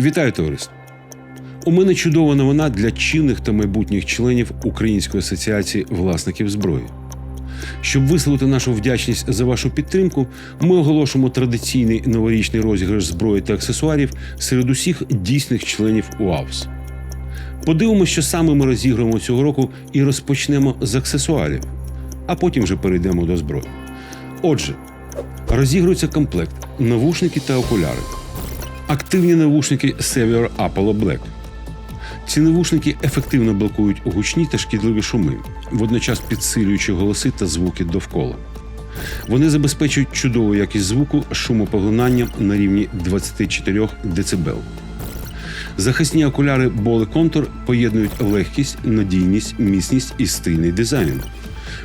Вітаю товариство! У мене чудова новина для чинних та майбутніх членів Української асоціації власників зброї. Щоб висловити нашу вдячність за вашу підтримку, ми оголошуємо традиційний новорічний розіграш зброї та аксесуарів серед усіх дійсних членів УАВС. Подивимося, що саме ми розіграємо цього року, і розпочнемо з аксесуарів, а потім вже перейдемо до зброї. Отже, розігрується комплект навушники та окуляри. Активні навушники Savior Apollo Black. Ці навушники ефективно блокують гучні та шкідливі шуми, водночас підсилюючи голоси та звуки довкола. Вони забезпечують чудову якість звуку шумопоглинанням на рівні 24 дБ. Захисні окуляри Bole Contour поєднують легкість, надійність, міцність і стильний дизайн.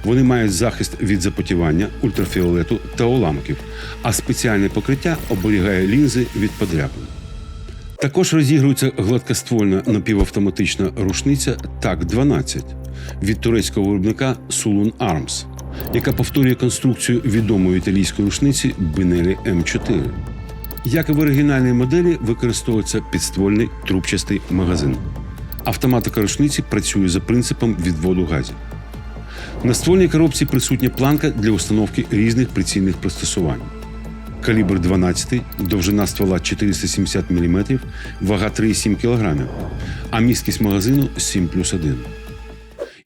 Вони мають захист від запотівання, ультрафіолету та уламків, а спеціальне покриття оберігає лінзи від подряпин. Також розігрується гладкоствольна напівавтоматична рушниця ТАК-12 від турецького виробника Sulun Arms, яка повторює конструкцію відомої італійської рушниці Бенелі М4. Як і в оригінальній моделі, використовується підствольний трубчастий магазин. Автоматика рушниці працює за принципом відводу газів. На ствольній коробці присутня планка для установки різних прицільних пристосувань. Калібр 12, довжина ствола 470 мм, вага 3,7 кг, а місткість магазину 7 плюс 1.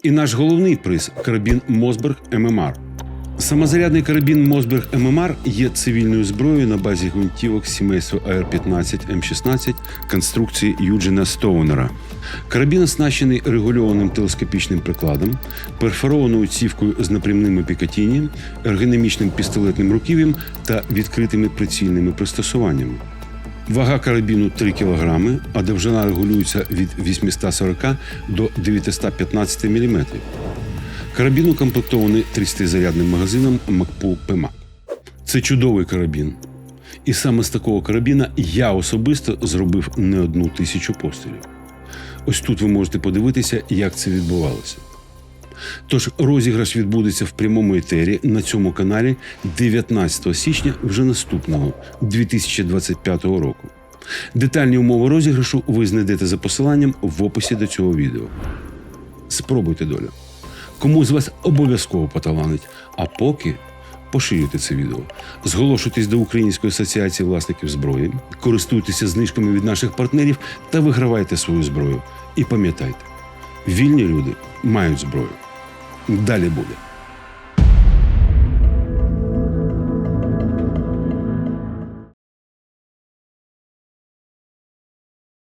І наш головний приз карабін Мосберг ММР. Самозарядний карабін Мосберг ММР є цивільною зброєю на базі гвинтівок сімейства АР-15 М16 конструкції Юджина Стоунера. Карабін оснащений регульованим телескопічним прикладом, перфорованою цівкою з напрямними пікатінням, ергономічним пістолетним руків'ям та відкритими прицільними пристосуваннями. Вага карабіну 3 кг, а довжина регулюється від 840 до 915 мм. Карабін укомплектований 30-зарядним магазином МакПу ПМАК. Це чудовий карабін. І саме з такого карабіна я особисто зробив не одну тисячу пострілів. Ось тут ви можете подивитися, як це відбувалося. Тож розіграш відбудеться в прямому етері на цьому каналі 19 січня вже наступного 2025 року. Детальні умови розіграшу ви знайдете за посиланням в описі до цього відео. Спробуйте долю. Кому з вас обов'язково поталанить, а поки поширюйте це відео, зголошуйтесь до Української асоціації власників зброї, користуйтеся знижками від наших партнерів та вигравайте свою зброю. І пам'ятайте, вільні люди мають зброю. Далі буде.